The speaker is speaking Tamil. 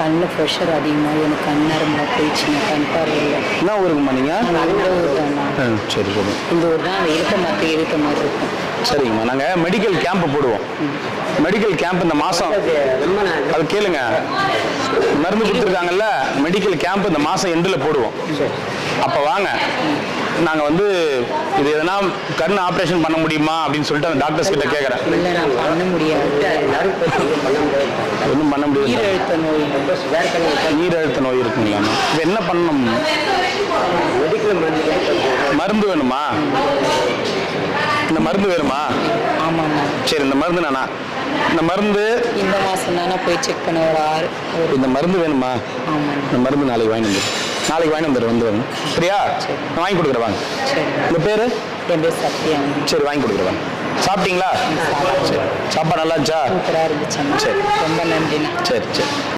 கண்ணில் ப்ரெஷர் அதிகமாக எனக்கு கண் நரம்புல போயிடுச்சுங்க கண் பார்வையில். என்ன நீங்கள் நாங்கள் இந்த ஊர் தானா சரி சரி. இந்த ஊர் தான் அந்த இருக்க மற்ற இருக்க மாதிரி இருக்கும். சரிங்கம்மா நாங்கள் மெடிக்கல் கேம்ப் போடுவோம். மெடிக்கல் கேம்ப் இந்த மாதம் அது கேளுங்க. மருந்து கொடுத்துருக்காங்கல்ல மெடிக்கல் கேம்ப் இந்த மாதம் எண்டில் போடுவோம். அப்போ வாங்க. நாங்கள் வந்து இது எதனா கண் ஆப்ரேஷன் பண்ண முடியுமா அப்படின்னு சொல்லிட்டு அந்த டாக்டர்ஸ் கிட்ட கேட்குறேன் பண்ண முடியாது. ஒன்றும் பண்ண முடியாது. நீரழுத்த நோய். நீரழுத்த நோய் இருக்குங்களா? இப்போ என்ன பண்ணணும்? மருந்து வேணுமா? இந்த மருந்து வேணுமா? ஆமாம்மா. சரி இந்த மருந்து நானா? இந்த மருந்து இந்த மாதம் தானே போய் செக் பண்ண ஒரு ஆறு இந்த மருந்து வேணுமா? ஆமாம் இந்த மருந்து நாளைக்கு வாங்கி வந்துடு. நாளைக்கு வாங்கி வந்துடு வந்து சரியா? நான் வாங்கி கொடுக்குறேன் வாங்க. இந்த பேர்? என் பேர் சத்யா. சரி வாங்கி கொடுக்குறேன் வாங்க. சாப்பிட்டீங்களா? சரி சாப்பாடு நல்லா இருந்துச்சா? சூப்பராக இருந்துச்சுண்ணா சரி. ரொம்ப நன்றிண்ணா. சரி சரி.